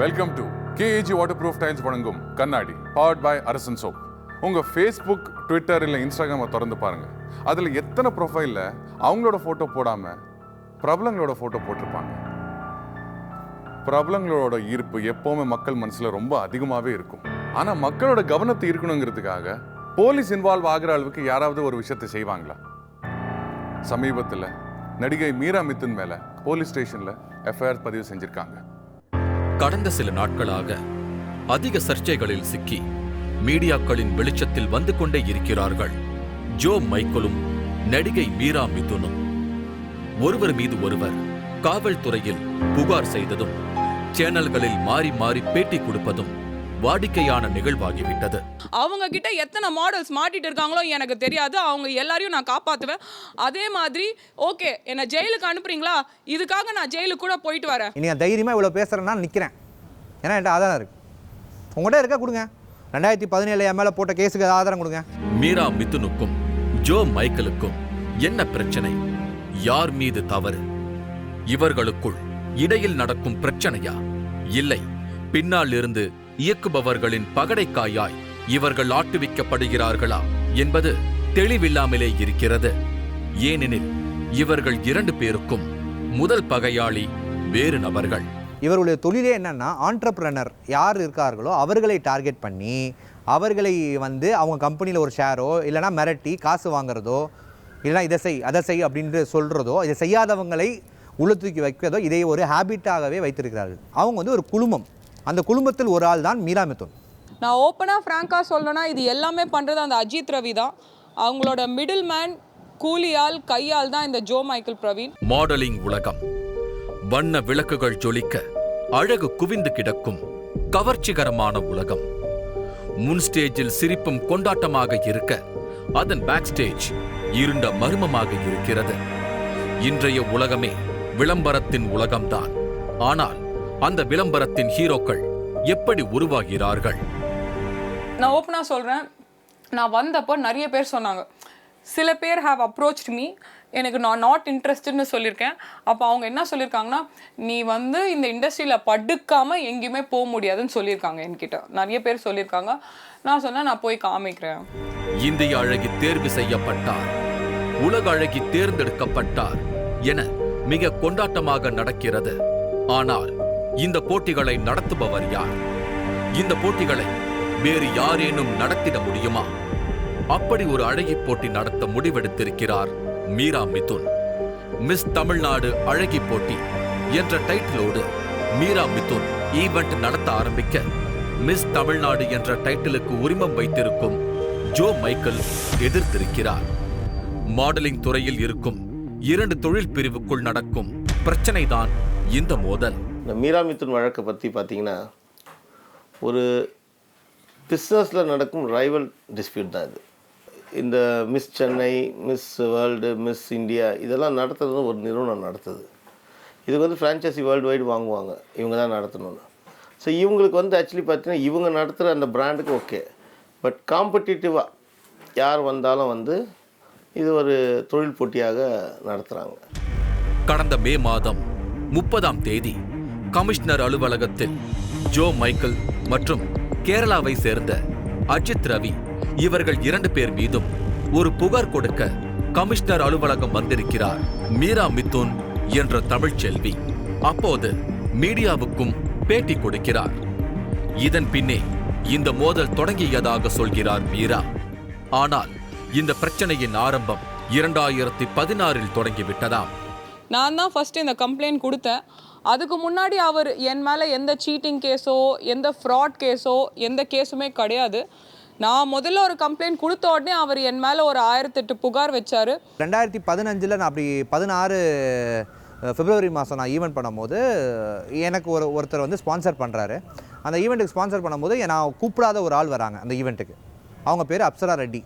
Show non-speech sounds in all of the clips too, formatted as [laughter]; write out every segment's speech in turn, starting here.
Welcome to KAG water proof tiles வழங்கும் கண்ணாடி powered by Arasan soap உங்க ஃபேஸ்புக் ட்விட்டர் இல்லை இன்ஸ்டாகிராமை திறந்து பாருங்க. அதில் எத்தனை ப்ரொஃபைலில் அவங்களோட ஃபோட்டோ போடாம பிரபலங்களோட ஃபோட்டோ போட்டிருப்பாங்க. பிரபலங்களோட ஈர்ப்பு எப்போவுமே மக்கள் மனசுல ரொம்ப அதிகமாகவே இருக்கும். ஆனால் மக்களோட கவனத்தை இருக்கணுங்கிறதுக்காக போலீஸ் இன்வால்வ் ஆகிற அளவுக்கு யாராவது ஒரு விஷயத்தை செய்வாங்களா? சமீபத்தில் நடிகை மீரா மித்துன் மேல போலீஸ் ஸ்டேஷன்ல எஃப்ஐஆர் பதிவு செஞ்சுருக்காங்க. கடந்த சில நாட்களாக அதிக சர்ச்சைகளில் சிக்கி மீடியாக்களின் வெளிச்சத்தில் வந்து கொண்டே இருக்கிறார்கள். ஜோ மைக்கேலும் நடிகை மீரா மிதுனும். ஒருவர் மீது ஒருவர் காவல்துறையில் புகார் செய்ததும் சேனல்களில் மாறி மாறி பேட்டி கொடுப்பதும் வாடிக்கையான நிகழ்வாகிவிட்டது. அவங்க கிட்ட எத்தனை மாடல்ஸ் மாட்டிட்டு இருக்காங்களோ எனக்கு தெரியாது. அவங்க எல்லாரையும் நான் காப்பாத்துவேன். அதே மாதிரி ஓகே என்னை ஜெயிலுக்கு அனுப்புறீங்களா? இதுக்காக நான் ஜெயிலுக்கு கூட போயிட்டு வரேன். நான் தைரியமாக இவ்வளோ பேசுகிறேன்னா நிற்கிறேன் ஏன்னா என்கிட்ட ஆதாரம் இருக்குது உங்கள்கிட்ட இருக்கா கொடுங்க. ரெண்டாயிரத்தி பதினேழு என் மேலே போட்ட கேஸுக்கு ஆதாரம் கொடுங்க. மீரா மிதுனுக்கும் ஜோ மைக்கேலுக்கும் என்ன பிரச்சனை? யார் மீது தவறு? இவர்களுக்குள் இடையில் நடக்கும் பிரச்சனையா? இல்லை. பின்னால் இருந்து இயக்குபவர்களின் பகடைக்காயாய் இவர்கள் ஆட்டுவிக்கப்படுகிறார்களா என்பது தெளிவில்லாமலே இருக்கிறது. ஏனெனில் இவர்கள் இரண்டு பேருக்கும் முதல் பகையாளி வேறு நபர்கள். இவருடைய தொழிலே என்னன்னா ஆண்டர்பிரனர் யார் இருக்கார்களோ அவர்களை டார்கெட் பண்ணி அவர்களை வந்து அவங்க கம்பெனியில் ஒரு ஷேரோ இல்லைனா மிரட்டி காசு வாங்குறதோ இல்லைனா இதை செய் அதை செய் அப்படின்ட்டு சொல்கிறதோ இதை செய்யாதவங்களை உள்ள தூக்கி வைக்கிறதோ இதை ஒரு ஹேபிட்டாகவே வைத்திருக்கிறார்கள். அவங்க வந்து ஒரு குழுமம். அந்த குழுமத்தில் ஒரு ஆள் தான் மீரா மிதுன். நான் ஓப்பனாக ஃப்ராங்காக சொல்லணும்னா இது எல்லாமே பண்ணுறது அந்த அஜித் ரவி தான். அவங்களோட மிடில் மேன் கூலியால் கையால் தான் இந்த ஜோ மைக்கேல் பிரவீன். மாடலிங் உலகம். வண்ண விளக்குகள் ஜொலிக்க அழகு குவிந்து கிடக்கும் கவர்ச்சிகரமான உலகம். முன் ஸ்டேஜில் சிரிப்பும் கொண்டாட்டமாக இருக்க அதன் பேக் ஸ்டேஜ் இருண்ட மர்மமாக இருக்கிறது. இன்றைய உலகமே விளம்பரத்தின் உலகம்தான். ஆனால் அந்த விளம்பரத்தின் ஹீரோக்கள் எப்படி உருவாகிறார்கள்? நான் ஓப்பனாக சொல்கிறேன் நான் வந்தப்போ நிறைய பேர் சொன்னாங்க. சில பேர் ஹாவ் அப்ரோச்ட் மீ எனக்கு நான் நாட் இன்ட்ரெஸ்டட்னு சொல்லியிருக்கேன். அப்போ அவங்க என்ன சொல்லியிருக்காங்கன்னா நீ வந்து இந்த இண்டஸ்ட்ரியில் படுக்காமல் எங்கேயுமே போக முடியாதுன்னு சொல்லியிருக்காங்க என்கிட்ட. நிறைய பேர் சொல்லியிருக்காங்க. நான் சொன்னேன் நான் போய் காமிக்கிறேன். இந்திய அழகி தேர்வு செய்யப்பட்டார். உலக அழகி தேர்ந்தெடுக்கப்பட்டார் என மிக கொண்டாட்டமாக நடக்கிறது. ஆனால் இந்த போட்டிகளை நடத்துபவர் யார்? இந்த போட்டிகளை வேறு யாரேனும் நடத்திட முடியுமா? அப்படி ஒரு அழகி போட்டி நடத்த முடிவெடுத்திருக்கிறார் மீரா மிதுன். மிஸ் தமிழ்நாடு அழகி போட்டி என்ற டைட்டிலோடு மீரா மிதுன் ஈவெண்ட் நடத்த ஆரம்பிக்க மிஸ் தமிழ்நாடு என்ற டைட்டிலுக்கு உரிமம் வைத்திருக்கும் ஜோ மைக்கேல் எதிர்த்திருக்கிறார். மாடலிங் துறையில் இருக்கும் இரண்டு தொழில் பிரிவுக்குள் நடக்கும் பிரச்சனைதான் இந்த மோதல். இந்த மீராமித்துன் வழக்கை பற்றி பார்த்தீங்கன்னா ஒரு பிஸ்னஸில் நடக்கும் ரைவல் டிஸ்பியூட் தான் இது. இந்த miss Chennai miss world miss India இதெல்லாம் நடத்துறது ஒரு நிறுவனம் நடத்துது. இதுக்கு வந்து ஃப்ரான்ச்சைசி வேர்ல்டு வைடு வாங்குவாங்க. இவங்க தான் நடத்தணும்னு. ஸோ இவங்களுக்கு வந்து ஆக்சுவலி பார்த்தீங்கன்னா இவங்க நடத்துகிற அந்த பிராண்டுக்கு ஓகே பட் காம்படிட்டிவாக யார் வந்தாலும் வந்து இது ஒரு தொழில் போட்டியாக நடத்துகிறாங்க கடந்த மே மாதம் முப்பதாம் தேதி கமிஷனர் அலுவலகத்தில் ஜோ மைக்கேல் மற்றும் கேரளாவை சேர்ந்த அஜித் ரவி இவர்கள் இரண்டு பேர் மீதும் ஒரு புகார் கொடுக்க கமிஷனர் அலுவலகம் வந்திருக்கிறார். மீரா மித்துன் என்ற தமிழ்ச்செல்வி அப்போது மீடியாவுக்கும் பேட்டி கொடுக்கிறார். இதன் பின்னே இந்த மோதல் தொடங்கியதாக சொல்கிறார் மீரா. ஆனால் இந்த பிரச்சனையின் ஆரம்பம் இரண்டாயிரத்தி பதினாறில் தொடங்கிவிட்டதாம். நான் தான் ஃபர்ஸ்ட் இந்த கம்ப்ளைண்ட் கொடுத்தேன். அதுக்கு முன்னாடி அவர் என் மேலே எந்த சீட்டிங் கேஸோ எந்த ஃப்ராட் கேஸோ எந்த கேஸுமே கிடையாது. நான் முதல்ல ஒரு கம்ப்ளைண்ட் கொடுத்த உடனே அவர் என் மேலே ஒரு ஆயிரத்தெட்டு புகார் வச்சார். ரெண்டாயிரத்தி பதினஞ்சில் நான் அப்படி பதினாறு ஃபிப்ரவரி பிப்ரவரி மாதம் நான் ஈவெண்ட் பண்ணும்போது எனக்கு ஒரு ஒருத்தர் வந்து ஸ்பான்சர் பண்ணுறாரு அந்த ஈவெண்ட்டுக்கு ஸ்பான்சர் பண்ணும்போது நான் கூப்பிடாத ஒரு ஆள் வராங்க அந்த ஈவெண்ட்டுக்கு அவங்க பேர் அப்சரா ரெட்டி.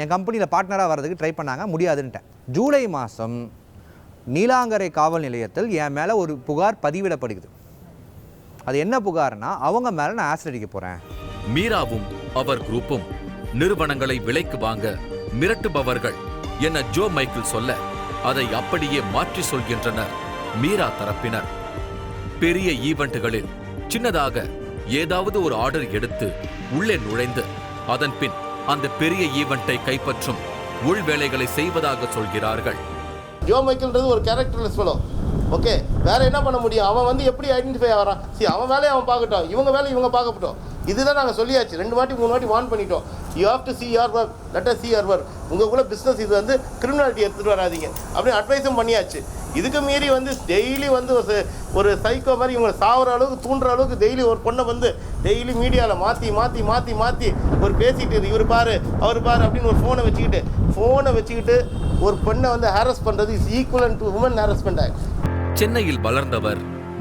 என் கம்பெனியில் பார்ட்னராக வர்றதுக்கு ட்ரை பண்ணாங்க முடியாதுன்ட்டேன். ஜூலை மாதம் நீலாங்கரை காவல் நிலையத்தில் என் மேலே ஒரு புகார் பதிவிடப்படுகிறது. அது என்ன புகார்னா அவங்க மேலே நான் ஆசிட் அடிக்க போகிறேன் மீராவும் அவர் குரூப்பும் நிறுவனங்களை விலைக்கு வாங்க மிரட்டுபவர்கள் என ஜோ மைக்கேல் சொல்ல அதை அப்படியே மாற்றி சொல்கின்றனர் மீரா தரப்பினர். பெரிய ஈவெண்ட்டுகளில் சின்னதாக ஏதாவது ஒரு ஆர்டர் எடுத்து உள்ளே நுழைந்து அதன் பின் அந்த பெரிய ஈவெண்ட்டை கைப்பற்றும் உள் வேலைகளை செய்வதாக சொல்கிறார்கள். ஜோ மைக்கேல்ன்றது ஒரு கேரக்டர்லெஸ் ஃபெலோ ஓகே வேற என்ன பண்ண முடியும்? அவன் வந்து எப்படி ஐடென்டிஃபை ஆகிறான் சரி அவன் வேலையை அவன் பார்க்கட்டும். இவங்க வேலையை இவங்க பார்க்கட்டும் இதுதான் நாங்கள் சொல்லியாச்சு. ரெண்டு வாட்டி மூணு வாட்டி வார்ன் பண்ணிட்டோம். You have to see your work let see your work உங்களுக்குள்ள பிஸ்னஸ் இது வந்து கிரிமினாலிட்டி எடுத்துகிட்டு வராதீங்க. அப்படின்னு அட்வைஸும் பண்ணியாச்சு. இதுக்கு மீறி வந்து டெய்லி வந்து ஒரு ஒரு சைக்கோ மாதிரி இவங்களை சாவுற அளவுக்கு தூண்டுற அளவுக்கு டெய்லி ஒரு பொண்ணை வந்து டெய்லி மீடியாவில் மாற்றி மாற்றி மாற்றி மாற்றி ஒரு பேசிட்டு இவர் பாரு அவர் பாரு அப்படின்னு ஒரு ஃபோனை வச்சுக்கிட்டு ஃபோனை வச்சுக்கிட்டு ஒரு பெண்ணை வந்து ஹாரஸ் பண்ணுறது is equal to woman harassment ஆகும் சென்னையில் வளர்ந்தவர்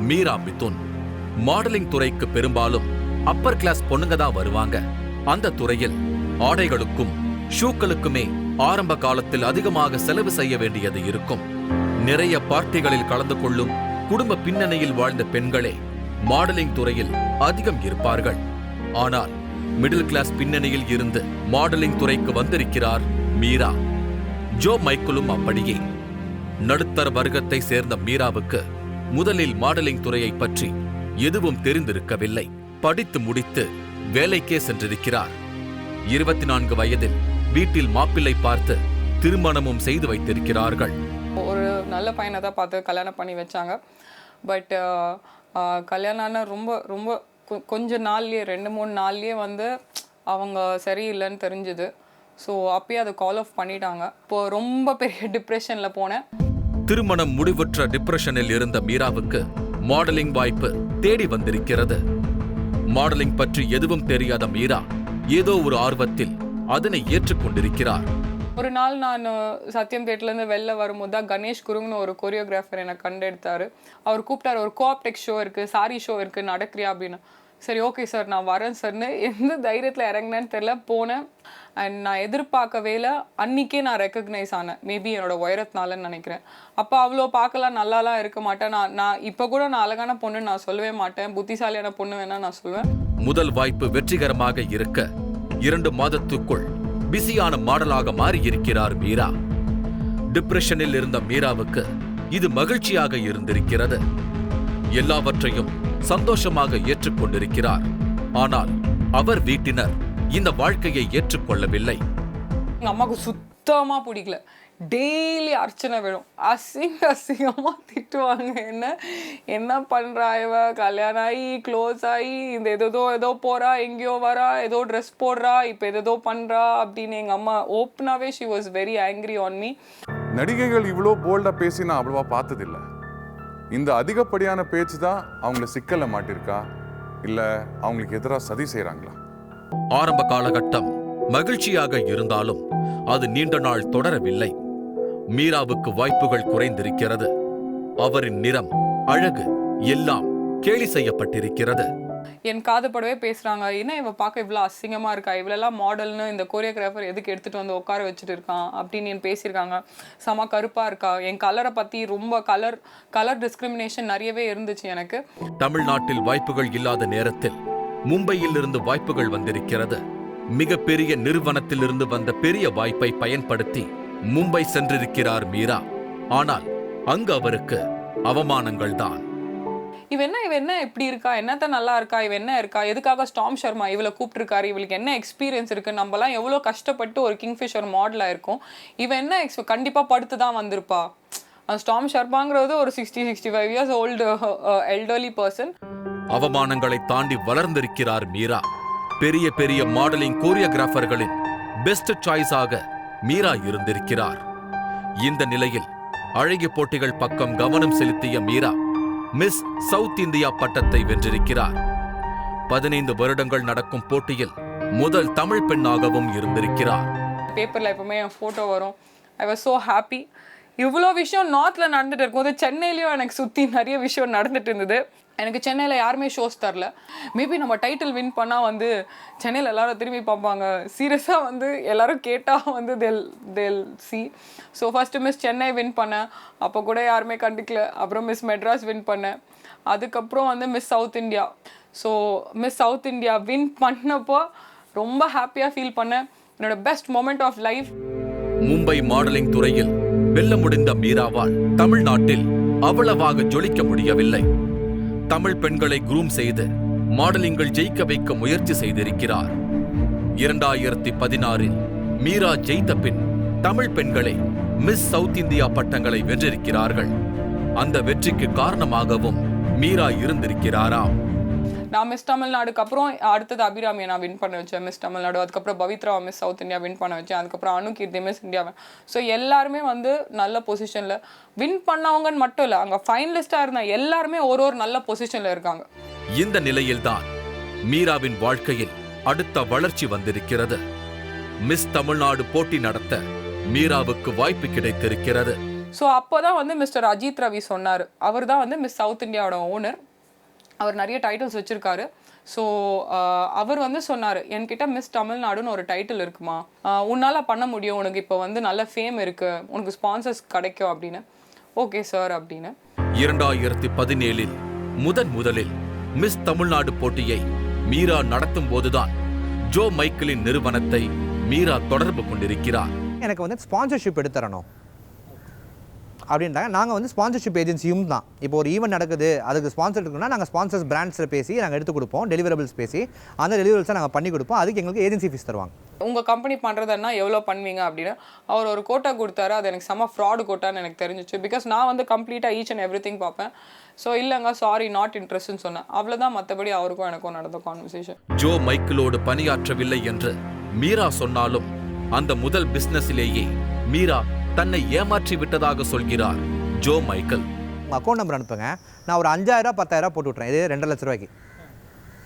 மீரா மிதுன். மாடலிங் துறைக்கு பெரும்பாலும் அப்பர் கிளாஸ் பொண்ணுங்க தான் வருவாங்க. அந்த துறையில் ஆடைகளுக்கும் ஷூக்களுக்குமே ஆரம்ப காலத்தில் அதிகமாக செலவு செய்ய வேண்டியது இருக்கும். நிறைய பார்ட்டிகளில் கலந்து கொள்ளும் குடும்ப பின்னணியில் வாழ்ந்த பெண்களே மாடலிங் துறையில் அதிகம் இருப்பார்கள். ஆனால் மிடில் கிளாஸ் பின்னணியில் இருந்து மாடலிங் துறைக்கு வந்திருக்கிறார் மீரா. ஜோ மைக்கேலும் அப்படியே. நடுத்தர வர்க்கத்தை சேர்ந்த மீராவுக்கு முதலில் மாடலிங் துறையை பற்றி எதுவும் தெரிந்திருக்கவில்லை. படித்து முடித்து வேலைக்கே சென்றிருக்கிறார். இருபத்தி நான்கு வயதில் வீட்டில் மாப்பிள்ளை பார்த்து திருமணமும் செய்து வைத்திருக்கிறார்கள். ஒரு நல்ல பையனை தான் பார்த்து கல்யாணம் பண்ணி வச்சாங்க. பட் கல்யாணம்னா ரொம்ப ரொம்ப கொஞ்ச நாள்லயே ரெண்டு மூணு நாள்லயே வந்து அவங்க சரியில்லைன்னு தெரிஞ்சுது. ஸோ அப்பயே அதை கால் ஆஃப் பண்ணிட்டாங்க. இப்போ ரொம்ப பெரிய [laughs] டிப்ரெஷனில் போனேன். திருமணம் முடிவுற்ற டிப்ரெஷனில் இருந்த மீராவுக்கு மாடலிங் வாய்ப்பு தேடி வந்திருக்கிறது. மாடலிங் பற்றி எதுவும் தெரியாத மீரா ஏதோ ஒரு ஆர்வத்தில் அதனை ஏற்றுக்கொண்டிருக்கிறார். ஒரு நாள் நான் சத்யம் தேட்டர்லேருந்து வெளில வரும்போது தான் கணேஷ் குருங்னு ஒரு கொரியோகிராஃபர் என்னை கண்டெடுத்தாரு. அவர் கூப்பிட்டாரு ஒரு கோஆப்டெக் ஷோ இருக்குது சாரி ஷோ இருக்குது நடக்கிறியா? அப்படின்னு. சரி ஓகே சார் நான் வரேன் சார்னு எந்த தைரியத்தில் இறங்கினேன்னு தெரில போனேன். அண்ட் நான் எதிர்பார்க்கவே இல்லை அன்னைக்கே நான் ரெக்கக்னைஸ் ஆனேன். மேபி என்னோட உயரத்தினாலன்னு நினைக்கிறேன். அப்போ அவ்வளோ பார்க்கலாம் நல்லாலாம் இருக்க மாட்டேன். நான் நான் இப்போ கூட நான் அழகான பொண்ணு நான் சொல்லவே மாட்டேன். புத்திசாலியான பொண்ணு வேணால் நான் சொல்லுவேன். முதல் வாய்ப்பு வெற்றிகரமாக இருக்க இரண்டு மாதத்துக்குள் பிஸியான மாடலாக மாறியிருக்கிறார் மீரா. டிப்ரெஷனில் இருந்த மீராவுக்கு இது மகிழ்ச்சியாக இருந்திருக்கிறது. எல்லாவற்றையும் சந்தோஷமாக ஏற்றுக்கொண்டிருக்கிறார். ஆனால் அவர் வீட்டினர் இந்த வாழ்க்கையை ஏற்றுக்கொள்ளவில்லை. எங்கள் அம்மாவுக்கு சுத்தமாக பிடிக்கல. டெய்லி அர்ச்சனை விடும் அசிங்க அசிங்கமாக திட்டுவாங்க. என்ன என்ன பண்ணுறா இவ? கல்யாணம் ஆகி க்ளோஸ் ஆகி இந்த ஏதோ ஏதோ போகிறா எங்கேயோ வரா ஏதோ ட்ரெஸ் போடுறா இப்போ ஏதோ பண்ணுறா அப்படின்னு எங்கள் அம்மா ஓப்பனாகவே she was very angry on me நடிகைகள் இவ்வளோ போல்டாக பேசி நான் அவ்வளவா பார்த்ததில்ல. இந்த அதிகப்படியான பேச்சு தான் அவங்கள சிக்கலை மாட்டிருக்கா இல்லை அவங்களுக்கு எதிராக சதி செய்கிறாங்களா ஆரம்ப காலகட்டம் மகிழ்ச்சியாக இருந்தாலும் அது நீண்ட நாள் தொடரவில்லை. மீராவுக்கு வாய்ப்புகள் குறைந்திருக்கிறது. அவரின் நிறம் அழகு எல்லாம் கேலி செய்யப்பட்டிருக்கிறது. என் காதுபடவே பேசுகிறாங்க என்ன இவ பார்க்க இவ்வளோ அசிங்கமாக இருக்கா? இவ்வளோலாம் மாடல்னு இந்த கொரியோகிராஃபர் எதுக்கு எடுத்துகிட்டு வந்து உட்கார வச்சுட்டு இருக்கான்? அப்படின்னு என் பேசியிருக்காங்க. செம கருப்பாக இருக்கா? என் கலரை பற்றி ரொம்ப கலர் கலர் டிஸ்கிரிமினேஷன் நிறையவே இருந்துச்சு எனக்கு. தமிழ்நாட்டில் வாய்ப்புகள் இல்லாத நேரத்தில் மும்பையில் இருந்து வாய்ப்புகள் வந்திருக்கிறது. மிகப்பெரிய நிறுவனத்திலிருந்து வந்த பெரிய வாய்ப்பை பயன்படுத்தி மும்பை சென்றிருக்கிறார் மீரா. ஆனால் அங்கு அவருக்கு அவமானங்கள் தான் இவ என்ன இவ என்ன இப்படி இருக்கா? என்னத்த நல்லா இருக்கா? இவ என்ன இருக்கா? எதுக்காக ஸ்டாம் ஷர்மா இவளை கூப்பிட்டுருக்காரு? இவளுக்கு என்ன எக்ஸ்பீரியன்ஸ் இருக்கு? நம்மலாம் எவ்வளோ கஷ்டப்பட்டு ஒரு கிங்ஃபிஷர் மாடலாக இருக்கும். இவ என்ன எக்ஸ் கண்டிப்பாக படுத்து தான் வந்திருப்பா. ஸ்டாம் ஷர்மாங்கிறது ஒரு sixty sixty five years old elderly person அவமானங்களை தாண்டி வளர்ந்திருக்கிறார் மீரா. பெரிய பெரிய மாடலிங் கோரியோகிராஃபர்களின் பெஸ்ட் சாய்ஸாக மீரா இருந்திருக்கிறார். இந்த நிலையில் அழகிய போட்டிகள் பக்கம் கவனம் செலுத்திய மீரா மிஸ் சவுத் இந்தியா பட்டத்தை வென்றிருக்கிறார். பதினைந்து வருடங்கள் நடக்கும் போட்டியில் முதல் தமிழ் பெண்ணாகவும் இருந்திருக்கிறார். பேப்பரில் எப்பவுமே என் ஃபோட்டோ வரும். ஐ வாஸ் ஸோ ஹாப்பி இவ்வளோ விஷயம் நார்த்தில் நடந்துட்டு இருக்கும்போது சென்னையிலையும் எனக்கு சுற்றி நிறைய விஷயம் நடந்துட்டு இருந்தது. எனக்கு சென்னையில் யாருமே ஷோஸ் தரல. மேபி நம்ம டைட்டில் வின் பண்ணால் வந்து சென்னையில் எல்லாரும் திரும்பி பார்ப்பாங்க. சீரியஸாக வந்து எல்லாரும் கேட்டால் வந்து தெல் தெல் C so first miss Chennai win பண்ணேன். அப்போ கூட யாருமே கண்டுக்கல. அப்புறம் மிஸ் மெட்ராஸ் வின் பண்ணேன். அதுக்கப்புறம் வந்து miss south India so miss south India win பண்ணப்போ ரொம்ப ஹாப்பியாக ஃபீல் பண்ணேன். என்னோட best moment of life Mumbai modelling துறையில் வெல்ல முடிந்த மீராவால் தமிழ்நாட்டில் அவ்வளவாக ஜொலிக்க முடியவில்லை. தமிழ் பெண்களை குரூம் செய்து மாடலிங்கள் ஜெயிக்க வைக்க முயற்சி செய்திருக்கிறார். இரண்டாயிரத்தி பதினாறில் மீரா ஜெயித்த பின் தமிழ் பெண்களை மிஸ் சவுத் இந்தியா பட்டங்களை வென்றிருக்கிறார்கள். அந்த வெற்றிக்கு காரணமாகவும் மீரா இருந்திருக்கிறாராம். நான் மிஸ் தமிழ்நாடுக்கு அப்புறம் அடுத்தது அபிராமியை நான் வின் பண்ண வச்சேன் மிஸ் தமிழ்நாடு. அதுக்கப்புறம் Pavithra miss south India win பண்ண வச்சேன். அதுக்கப்புறம் Anu Keerthi miss India so எல்லாருமே வந்து நல்ல பொசிஷனில் வின் பண்ணவங்கன்னு மட்டும் இல்லை அங்கே ஃபைனலிஸ்டாக இருந்த எல்லாருமே ஒரு ஒரு நல்ல பொசிஷனில் இருக்காங்க. இந்த நிலையில்தான் மீராவின் வாழ்க்கையில் அடுத்த வளர்ச்சி வந்திருக்கிறது. மிஸ் தமிழ்நாடு போட்டி நடத்த மீராவுக்கு வாய்ப்பு கிடைத்திருக்கிறது. ஸோ அப்போ தான் வந்து மிஸ்டர் அஜித் ரவி சொன்னார். அவர் தான் வந்து மிஸ் சவுத் இந்தியாவோட ஓனர் அவர் நிறைய டைட்டில்ஸ் வச்சுருக்காரு. ஸோ அவர் வந்து சொன்னார் என்கிட்ட மிஸ் தமிழ்நாடுன்னு ஒரு டைட்டில் இருக்குமா? உன்னால் பண்ண முடியும். உனக்கு இப்போ வந்து நல்ல ஃபேம் இருக்குது உனக்கு ஸ்பான்சர்ஸ் கிடைக்கும் அப்படின்னு. ஓகே சார் அப்படின்னு. இரண்டாயிரத்தி பதினேழில் முதன் முதலில் மிஸ் தமிழ்நாடு போட்டியை மீரா நடத்தும் போதுதான் ஜோ மைக்கேலின் நிறுவனத்தை மீரா தொடர்பு கொண்டிருக்கிறார். எனக்கு வந்து ஸ்பான்சர்ஷிப் எடுத்துறணும் அப்படின்றாங்க. நாங்கள் வந்து ஸ்பான்சர்ஷிப் ஏஜென்சியும் தான். இப்போ ஒரு ஈவெண்ட் நடக்குது அதுக்கு ஸ்பான்சர் இருக்குன்னா நாங்கள் ஸ்பான்சர்ஸ் பிராண்ட்ஸில் பேசி நாங்கள் எடுத்து கொடுப்போம் டெலிவரபிள்ஸ் பேசி அந்த டெலிவரபிள்ஸை நாங்கள் பண்ணி கொடுப்போம். அதுக்கு எங்களுக்கு ஏஜென்சி ஃபீஸ் தருவாங்க. உங்கள் கம்பெனி பண்ணுறதுன்னா எவ்வளோ பண்ணுவீங்க அப்படின்னு? அவர் ஒரு கோட்டா கொடுத்தாரு அது எனக்கு செம்ம ஃப்ராடு கோட்டான்னு எனக்கு தெரிஞ்சிச்சு. பிகாஸ் நான் வந்து கம்ப்ளீட்டாக ஈச் அண்ட் எவ்ரி திங் பார்ப்பேன். ஸோ இல்லைங்க சாரி நாட் இன்ட்ரெஸ்ட்னு சொன்னேன். அவ்வளோதான் மற்றபடி அவருக்கும் எனக்கும் நடந்த கான்வர்சேஷன் ஜோ மைக்கேலோடு பணியாற்றவில்லை என்று மீரா சொன்னாலும் அந்த முதல் பிசினஸிலேயே மீரா தன்னை ஏமாற்றி விட்டதாக சொல்கிறார் ஜோ மைக்கேல். அக்கௌண்ட் நம்பர் அனுப்புங்க. நான் ஒரு அஞ்சாயிரம் பத்தாயிரம் போட்டு விட்றேன் இது ரெண்டு லட்ச ரூபாய்க்கு.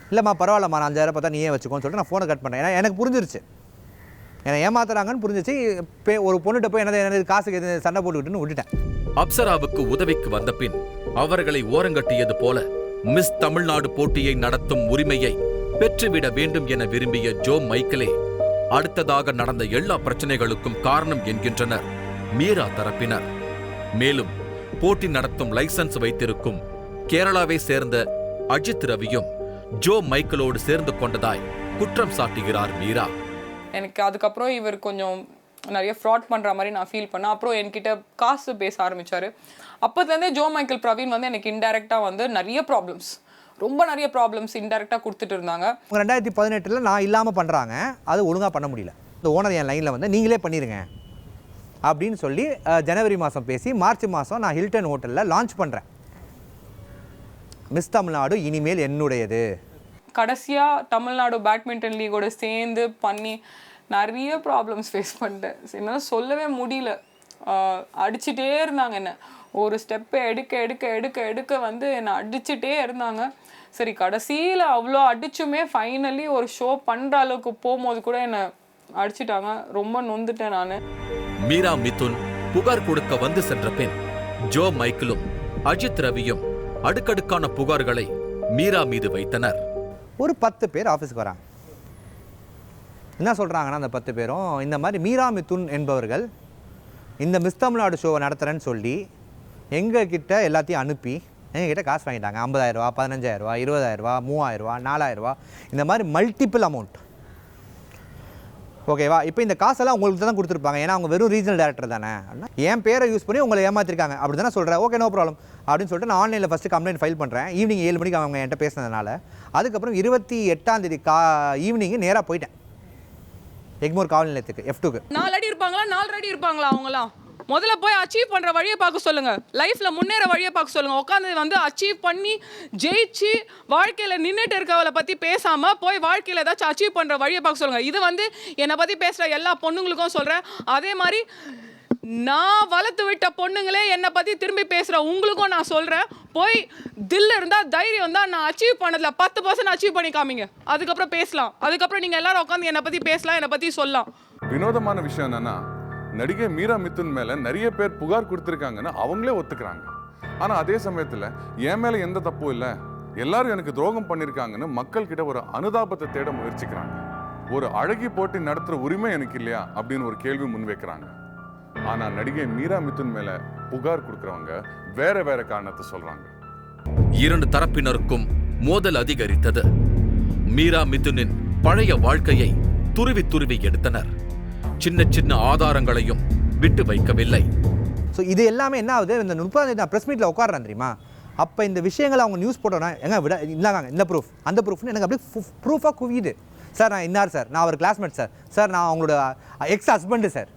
இல்லைம்மா பரவாயில்லம்மா நான் அஞ்சாயிரம் பார்த்தா நீயே வச்சுக்கோன்னு சொல்லிட்டு நான் ஃபோனை கட் பண்ணேன் ஏன்னா எனக்கு புரிஞ்சிருச்சு. என்னை ஏமாத்துறாங்கன்னு புரிஞ்சிச்சு. பே ஒரு பொண்ணுகிட்ட போய் என்னது என்னது காசுக்கு எது சண்டை போட்டுக்கிட்டுன்னு விட்டுட்டேன். அப்சராவுக்கு உதவிக்கு வந்த பின் அவர்களை ஓரங்கட்டியது போல மிஸ் தமிழ்நாடு போட்டியை நடத்தும் உரிமையை பெற்றுவிட வேண்டும் என விரும்பிய ஜோ மைக்கேலே அடுத்ததாக நடந்த எல்லா பிரச்சனைகளுக்கும் காரணம் என்கின்றனர். மீரா தரப்பினர். மேலும் போட்டி நடத்தும் லைசன்ஸ் வைத்திருக்கும் கேரளாவை சேர்ந்த அஜித் ரவியும் ஜோ மைக்கேலோடு சேர்ந்து கொண்டதாய் குற்றம் சாட்டுகிறார் மீரா. எனக்கு அதுக்கப்புறம் இவர் கொஞ்சம் நிறைய ஃப்ராட் பண்ணுற மாதிரி நான் ஃபீல் பண்ணேன். அப்புறம் என்கிட்ட காசு பேச ஆரம்பிச்சார். அப்போதுலேருந்தே ஜோ மைக்கேல் பிரவீன் வந்து எனக்கு இன்டெரக்டாக வந்து நிறைய ப்ராப்ளம்ஸ் ரொம்ப நிறைய ப்ராப்ளம்ஸ் இன்டெரக்டாக கொடுத்துட்டு இருந்தாங்க. ரெண்டாயிரத்தி பதினெட்டில் நான் இல்லாமல் பண்ணுறாங்க அது ஒழுங்காக பண்ண முடியல. இந்த ஓனர் என் லைனில் வந்து நீங்களே பண்ணிடுங்க அப்படின்னு சொல்லி ஜனவரி மாதம் பேசி மார்ச் மாதம் நான் ஹில்டன் ஹோட்டலில் லான்ச் பண்ணுறேன் மிஸ் தமிழ்நாடு இனிமேல் என்னுடையது. கடைசியாக தமிழ்நாடு பேட்மிண்டன் லீகோட சேர்ந்து பண்ணி நிறைய ப்ராப்ளம்ஸ் ஃபேஸ் பண்ணிட்டேன். என்னால் சொல்லவே முடியல. அடிச்சிட்டே இருந்தாங்க என்ன. ஒரு ஸ்டெப்பை எடுக்க எடுக்க எடுக்க எடுக்க வந்து என்னை அடிச்சிட்டே இருந்தாங்க. சரி கடைசியில் அவ்வளோ அடிச்சுமே ஃபைனலி ஒரு ஷோ பண்ணுற அளவுக்கு போகும்போது கூட என்னை அடிச்சிட்டாங்க. ரொம்ப நொந்துட்டேன் நான். மீரா மிதுன் புகார் கொடுக்க வந்து சென்ற பின் ஜோ மைக்கேலும் அஜித் ரவியும் அடுக்கடுக்கான புகார்களை மீரா மீது வைத்தனர். ஒரு பத்து பேர் ஆஃபீஸ்க்கு வராங்க. என்ன சொல்கிறாங்கன்னா அந்த பத்து பேரும் இந்த மாதிரி மீரா மிதுன் என்பவர்கள் இந்த மிஸ் தமிழ்நாடு ஷோவை நடத்துகிறேன்னு சொல்லி எங்கக்கிட்ட எல்லாத்தையும் அனுப்பி எங்ககிட்ட காசு வாங்கிட்டாங்க. ஐம்பதாயிரரூவா பதினஞ்சாயிரரூவா இருபதாயிரரூவா மூவாயிரரூவா நாலாயிரரூவா இந்த மாதிரி மல்டிபிள் அமௌண்ட் ஓகேவா இப்போ இந்த காசெல்லாம் உங்களுக்கு தான் கொடுத்துருப்பாங்க. ஏன்னா அவங்க வெறும் ரீஜனல் டேரக்டர் தானே. என் பேரை யூஸ் பண்ணி உங்களை ஏமாத்திருக்காங்க. அப்படி தானே சொல்கிறேன் ஓகே நோ ப்ராப்ளம் அப்படின்னு சொல்லிட்டு நான் ஆன்லைனில் ஃபஸ்ட்டு கம்ப்ளைண்ட் ஃபைல் பண்ணுறேன் ஈவினிங் ஏழு மணிக்கு அவங்க என்கிட்ட பேசினதுனால. அதுக்கப்புறம் இருபத்தி எட்டாம் தேதி கா ஈவினிங்கு நேராக போயிட்டேன். எக்மோர் காவல் நிலையத்துக்கு எஃப் டூக்கு நாலு அடி இருப்பாங்களா? நாலு அடி இருப்பாங்களா அவங்களாம் முதல்ல போய் அச்சீவ் பண்ணுற வழியை பார்க்க சொல்லுங்க. லைஃப்பில் முன்னேற வழியை பார்க்க சொல்லுங்க. உட்காந்து வந்து அச்சீவ் பண்ணி ஜெயிச்சு வாழ்க்கையில் நின்றுட்டு இருக்கவளை பற்றி பேசாமல் போய் வாழ்க்கையில் ஏதாச்சும் அச்சீவ் பண்ணுற வழியை பார்க்க சொல்லுங்க. இது வந்து என்னை பற்றி பேசுகிற எல்லா பொண்ணுங்களுக்கும் சொல்கிறேன் அதே மாதிரி நான் வளர்த்து விட்ட பொண்ணுங்களே என்னை பற்றி திரும்பி பேசுகிற உங்களுக்கும் நான் சொல்கிறேன் போய் தில் இருந்தால் தைரியம் தான் நான் அச்சீவ் பண்ணதில்ல பத்து பர்சன்ட் அச்சீவ் பண்ணி காமிங்க. அதுக்கப்புறம் பேசலாம். அதுக்கப்புறம் நீங்கள் எல்லாரும் உட்காந்து என்னை பற்றி பேசலாம் என்னை பற்றி சொல்லலாம். வினோதமான விஷயம் என்னன்னா நடிகை மீரா மித்துன் மேல நிறைய பேர் புகார் கொடுத்துருக்காங்கன்னு அவங்களே ஒத்துக்கிறாங்க. ஆனா அதே சமயத்துல என் மேல எந்த தப்பும் இல்லை எல்லாரும் எனக்கு துரோகம் பண்ணியிருக்காங்கன்னு மக்கள் கிட்ட ஒரு அனுதாபத்தை தேட முயற்சிக்கிறாங்க. ஒரு அழகி போட்டி நடத்துற உரிமை எனக்கு இல்லையா அப்படின்னு ஒரு கேள்வி முன்வைக்கிறாங்க. ஆனா நடிகை மீரா மித்துன் மேல புகார் கொடுக்கறவங்க வேற வேற காரணத்தை சொல்றாங்க. இரண்டு தரப்பினருக்கும் மோதல் அதிகரித்தது. மீரா மிதுனின் பழைய வாழ்க்கையை துருவி துருவி எடுத்தனர். சின்ன சின்ன ஆதாரங்களையும் விட்டு வைக்கவில்லை. ஸோ இது எல்லாமே என்ன ஆகுது? இந்த முப்பதாம் தேதி நான் ப்ரெஸ் மீட்டில் உட்காடுறேன் தெரியுமா? அப்போ இந்த விஷயங்களை அவங்க நியூஸ் போட்டோன்னா எங்க விட இந்தாங்க இந்த ப்ரூஃப் அந்த ப்ரூஃப்னு எனக்கு அப்படியே ப்ரூஃபாக குவியுது. சார் நான் இன்னார் சார் நான் அவர் கிளாஸ்மேட் சார் சார் நான் அவங்களோட எக்ஸ் ஹஸ்பண்டு சார்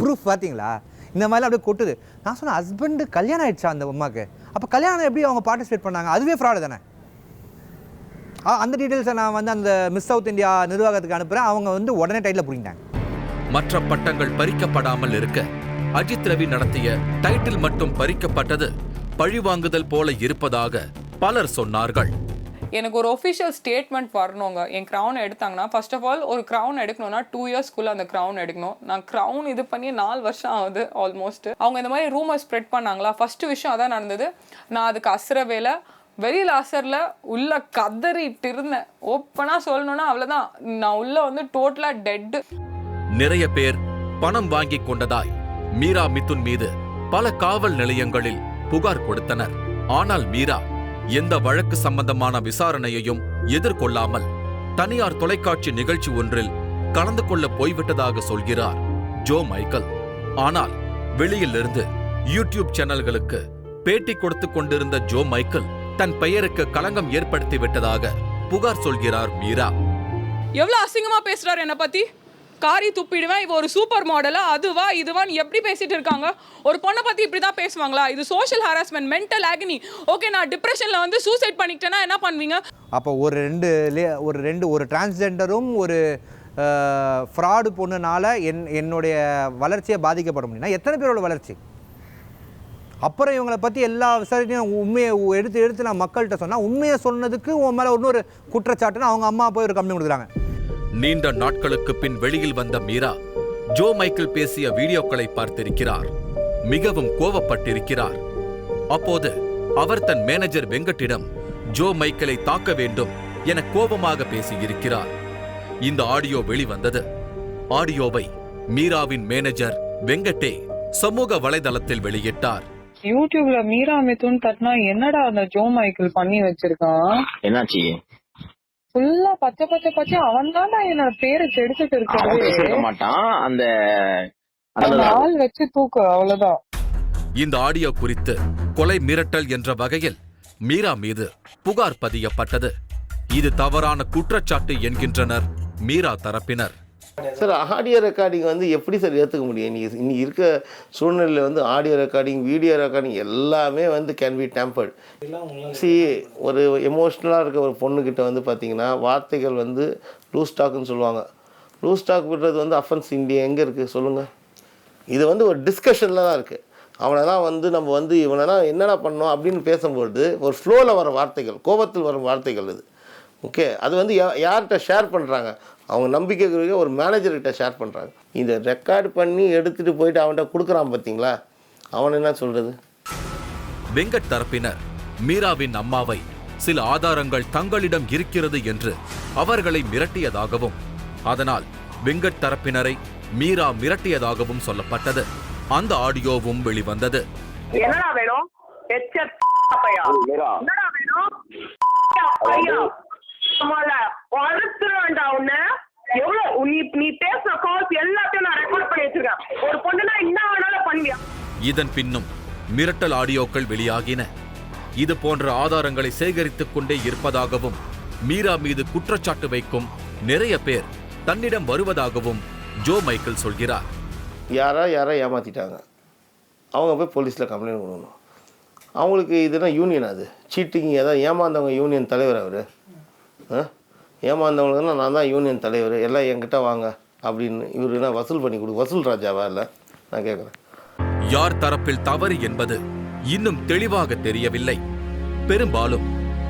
ப்ரூஃப் பார்த்தீங்களா? இந்த மாதிரிலாம் அப்படியே கொட்டுது. நான் சொன்னேன் ஹஸ்பண்டு கல்யாணம் ஆயிடுச்சா அந்த அம்மாவுக்கு அப்போ கல்யாணம் எப்படி அவங்க பார்ட்டிசிபேட் பண்ணாங்க? அதுவே ஃப்ராடு தானே? அந்த டீட்டெயில்ஸை நான் வந்து அந்த மிஸ் சவுத் இந்தியா நிர்வாகத்துக்கு அனுப்புகிறேன் அவங்க வந்து உடனே டைட்டில் பிடிங்கிட்டாங்க மற்ற பட்டங்கள் பறிக்கப்படாமல் இருக்க அஜித் ரவி நடத்திய டைட்டில் மட்டும் பறிக்கப்பட்டது பழிவாங்குதல் போல இருப்பதாக பலர் சொன்னார்கள். எனக்கு ஒரு ஒஃபிஷியல் ஸ்டேட்மெண்ட் வரணுங்க. என் க்ரௌன் எடுத்தாங்கன்னா ஃபர்ஸ்ட் ஆஃப் ஆல் ஒரு க்ரௌன் எடுக்கணும்னா டூ இயர்ஸ்க்குள்ளே அந்த க்ரௌன் எடுக்கணும். நான் க்ரௌன் இது பண்ணி நாலு வருஷம் ஆகுது ஆல்மோஸ்ட் அவங்க இந்த மாதிரி ரூமர் ஸ்ப்ரெட் பண்ணாங்களா? ஃபர்ஸ்ட் விஷயம் அதான் நடந்தது. நான் அதுக்கு அசுர வேலை வெளி லாசரில் உள்ள கதறிட்டு இருந்தேன். ஓப்பனாக சொல்லணும்னா அவ்வளோதான் நான் உள்ள வந்து டோட்டலாக டெட்டு நிறைய பேர் பணம் வாங்கிக் கொண்டதாய் மீரா மிதுன் மீது பல காவல் நிலையங்களில் புகார் கொடுத்தனர். ஆனால் மீரா எந்த வழக்கு சம்பந்தமான விசாரணையையும் எதிர்கொள்ளாமல் தனியார் தொலைக்காட்சி நிகழ்ச்சி ஒன்றில் கலந்து கொள்ள போய்விட்டதாக சொல்கிறார் ஜோ மைக்கேல். ஆனால் வெளியிலிருந்து யூடியூப் சேனல்களுக்கு பேட்டி கொடுத்துக் கொண்டிருந்த ஜோ மைக்கேல் தன் பெயருக்கு களங்கம் ஏற்படுத்தி விட்டதாக புகார் சொல்கிறார் மீரா. எவ்வளோ அசிங்கமாக பேசுகிறாரு என்னை பற்றி காரி துப்பிடுவேன் இவ ஒரு சூப்பர் மாடலா அதுவா இதுவான்னு எப்படி பேசிட்டு இருக்காங்க? ஒரு பொண்ணை பற்றி இப்படி தான் பேசுவாங்களா? இது social harassment mental agony. Okay நான் டிப்ரெஷனில் வந்து சூசைட் பண்ணிக்கிட்டேன்னா என்ன பண்ணுவீங்க? அப்போ ஒரு ரெண்டு லே ஒரு ரெண்டு ஒரு டிரான்ஸ்ஜெண்டரும் ஒரு ஃப்ராடு பொண்ணுனால என் என்னுடைய வளர்ச்சியை பாதிக்கப்பட முடியும்னா எத்தனை பேரோட வளர்ச்சி? அப்புறம் இவங்களை பற்றி எல்லா விசாரணையும் உண்மையை உ- எடுத்து எடுத்து நான் மக்கள்கிட்ட சொன்னால் உண்மையை சொன்னதுக்கு உன் மேலே இன்னொரு குற்றச்சாட்டுன்னு அவங்க அம்மா போய் ஒரு கம்பெனி கொடுக்குறாங்க. நீண்ட நாட்களுக்கு பின் வெளியில் வந்த மீரா ஜோ மைக்கேல் பேசிய வீடியோக்களை பார்த்திருக்கிறார். மிகவும் கோவப்பட்டிருக்கிறார். அப்போது அவர் தன் மேனேஜர் வெங்கட்டிடம் ஜோ மைக்கேலை தாக்க வேண்டும் என கோபமாக பேசியிருக்கிறார். இந்த ஆடியோ வெளிவந்தது. ஆடியோவை மீராவின் மேனேஜர் வெங்கட்டே சமூக வலைதளத்தில் வெளியிட்டார். யூடியூப்ல மீரா மிதுன் தட்டினா என்னடா அந்த ஜோ மைக்கேல் பண்ணி வச்சிருக்கான்? என்னாச்சு? ஃபுல்லா பச்சை பச்சை பச்சை. அவன் தான் என்னோட பேரை இருக்கிறது பேசியிருக்க மாட்டான். அந்த ஆள் வச்சு தூக்கு அவ்வளவுதான். இந்த ஆடியோ குறித்து கொலை மிரட்டல் என்ற வகையில் மீரா மீது புகார் பதியப்பட்டது. இது தவறான குற்றச்சாட்டு என்கின்றனர் மீரா தரப்பினர். சார் ஆடியோ ரெக்கார்டிங் வந்து எப்படி சார் ஏற்றுக்க முடியும்? இன்னைக்கு இன்னைக்கு இருக்க சூழ்நிலையில் வந்து ஆடியோ ரெக்கார்டிங் வீடியோ ரெக்கார்டிங் எல்லாமே வந்து கேன் பி டேம்பர்ட் சி ஒரு எமோஷ்னலாக இருக்க ஒரு பொண்ணுக்கிட்ட வந்து பார்த்தீங்கன்னா வார்த்தைகள் வந்து லூஸ் டாக்குன்னு சொல்லுவாங்க. லூஸ் டாக் விடுறது வந்து அஃபென்ஸ் இந்தியா எங்கே இருக்குது சொல்லுங்கள் இது வந்து ஒரு டிஸ்கஷனில் தான் இருக்குது அவனெல்லாம் வந்து நம்ம வந்து இவனெல்லாம் என்னடா பண்ணோம் அப்படின்னு பேசும்பொழுது ஒரு ஃப்ளோவில் வர வார்த்தைகள் கோபத்தில் வரும் வார்த்தைகள் இது. ஓகே அது வந்து யார்கிட்ட ஷேர் பண்ணுறாங்க அவங்க நம்பிக்கைக்குரிய ஒரு மேனேஜர்கிட்ட ஷேர் பண்ணுறாங்க இந்த ரெக்கார்ட் பண்ணி எடுத்துகிட்டு போயிட்டு அவன்கிட்ட கொடுக்குறான் பார்த்தீங்களா அவன் என்ன சொல்கிறது வெங்கட் தரப்பினர் மீராவின் அம்மாவை சில ஆதாரங்கள் தங்களிடம் இருக்கிறது என்று அவர்களை மிரட்டியதாகவும் அதனால் வெங்கட் தரப்பினரை மீரா மிரட்டியதாகவும் சொல்லப்பட்டது. அந்த ஆடியோவும் வெளிவந்தது. வேணும்? என்னடா வேணும் பையா முதல்ல வளர்த்துருவேன்டா உன்னை எவ்வளவு நீ நீ பேசுற கால்ஸ் எல்லாத்தையும் நான் ரெக்கார்ட் பண்ணி வச்சிருக்கேன். ஒரு பொண்ணுனா என்ன வேணாலும் பண்ணுவியா? இதன் பின்னும் மிரட்டல் ஆடியோக்கள் வெளியாகின. இது போன்ற ஆதாரங்களை சேகரித்துக் கொண்டே இருப்பதாகவும் மீரா மீது குற்றச்சாட்டு வைக்கும் நிறைய பேர் தன்னிடம் வருவதாகவும் ஜோ மைக்கேல் சொல்கிறார். யாரா யாரா ஏமாற்றிட்டாங்க அவங்க போய் போலீஸில் கம்ப்ளைண்ட் கொடுக்கணும். அவங்களுக்கு இதுனா யூனியன் அது? சீட்டிங் ஏதாவது ஏமாந்தவங்க யூனியன் தலைவர் அவர்? ஏமாந்தவங்களுக்குன்னா நான் தான் யூனியன் தலைவர். எல்லாம் என்கிட்ட வாங்க அப்படின்னு இவர் என்ன வசூல் பண்ணி கொடு வசூல் ராஜாவா இல்லை? நான் கேட்குறேன் யார் தரப்பில் தவறு என்பது இன்னும் தெளிவாக தெரியவில்லை. பெரும்பாலும்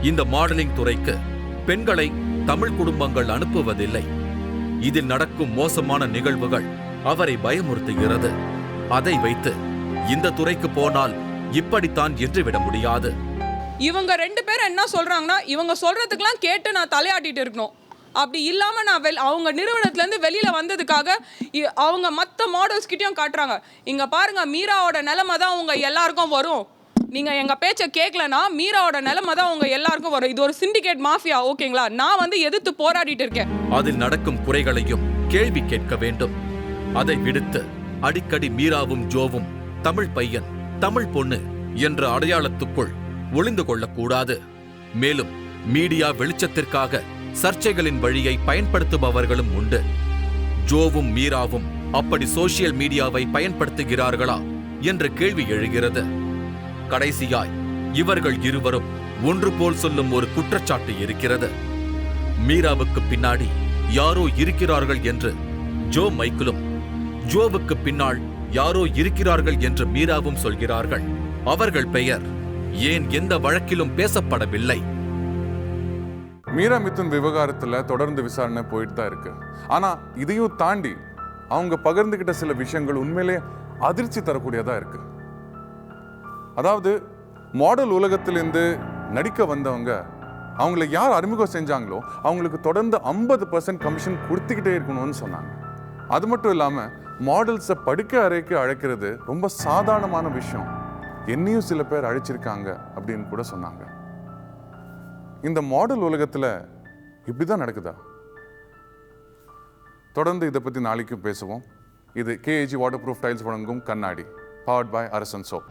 இந்த மாடலிங் துறைக்கு பெண்களை தமிழ் குடும்பங்கள் அனுப்புவதில்லை. இதில் நடக்கும் மோசமான நிகழ்வுகள் அவரை பயமுறுத்துகிறது. அதை வைத்து இந்த துறைக்கு போனால் இப்படித்தான் என்றுவிட முடியாது. இவங்க ரெண்டு பேரும் என்ன சொல்கிறாங்கன்னா இவங்க சொல்கிறதுக்கெலாம் கேட்டு நான் தலையாட்டிகிட்டு இருக்கணும். அப்படி இல்லாமல் நான் வெள் அவங்க நிறுவனத்துலேருந்து வெளியில் வந்ததுக்காக இ- அவங்க மற்ற மாடல்ஸ்கிட்டையும் காட்டுறாங்க. இங்கே பாருங்கள் மீராவோட நிலமை தான் அவங்க எல்லாருக்கும் வரும். நீங்கள் எங்கள் பேச்சை கேட்கலனா மீராவோட நிலைமை தான் உங்கள் எல்லாருக்கும் வரும். இது ஒரு சிண்டிகேட் மாஃபியா ஓகேங்களா? நான் வந்து எதிர்த்து போராடிட்டு இருக்கேன். அதில் நடக்கும் குறைகளையும் கேள்வி கேட்க வேண்டும். அதை விடுத்து அடிக்கடி மீராவும் ஜோவும் தமிழ் பையன் தமிழ் பொண்ணு என்ற அடையாளத்துக்குள் ஒளிந்து கொள்ளக்கூடாது. மேலும் மீடியா வெளிச்சத்திற்காக சர்ச்சைகளின் வழியை பயன்படுத்துபவர்களும் உண்டு. ஜோவும் மீராவும் அப்படி சோசியல் மீடியாவை பயன்படுத்துகிறார்களா என்ற கேள்வி எழுகிறது. கடைசியாய் இவர்கள் இருவரும் ஒன்று போல் சொல்லும் ஒரு குற்றச்சாட்டு இருக்கிறது. மீராவுக்கு பின்னாடி யாரோ இருக்கிறார்கள் என்று ஜோ மைக்கிளும் ஜோவுக்கு பின்னால் யாரோ இருக்கிறார்கள் என்று மீராவும் சொல்கிறார்கள். அவர்கள் பெயர் ஏன் எந்த வழக்கிலும் பேசப்படவில்லை. மீரா மிதுன் விவகாரத்தில் தொடர்ந்து விசாரணை போயிட்டு தான் இருக்கு. ஆனா இதையும் தாண்டி அவங்க பகிர்ந்துகிட்ட சில விஷயங்கள் உண்மையிலே அதிர்ச்சி தரக்கூடியதா இருக்கு. அதாவது மாடல் உலகத்திலிருந்து நடிக்க வந்தவங்க அவங்கள யார் அறிமுகம் செஞ்சாங்களோ அவங்களுக்கு தொடர்ந்து ஐம்பது பர்சன்ட் கமிஷன் கொடுத்துக்கிட்டே இருக்கணும்னு சொன்னாங்க. அது மட்டும் இல்லாமல் மாடல்ஸை படுக்க அறைக்கு அழைக்கிறது ரொம்ப சாதாரணமான விஷயம். என்னையும் சில பேர் அழைச்சிருக்காங்க அப்படின்னு கூட சொன்னாங்க. இந்த மாடல் உலகத்தில் இப்படி தான் நடக்குதா? தொடர்ந்து இதை பற்றி நாளைக்கும் பேசுவோம். இது கேஏஜி வாட்டர் ப்ரூஃப் டைல்ஸ் வழங்கும் கண்ணாடி பவர்ட் பை அரசன் சோப்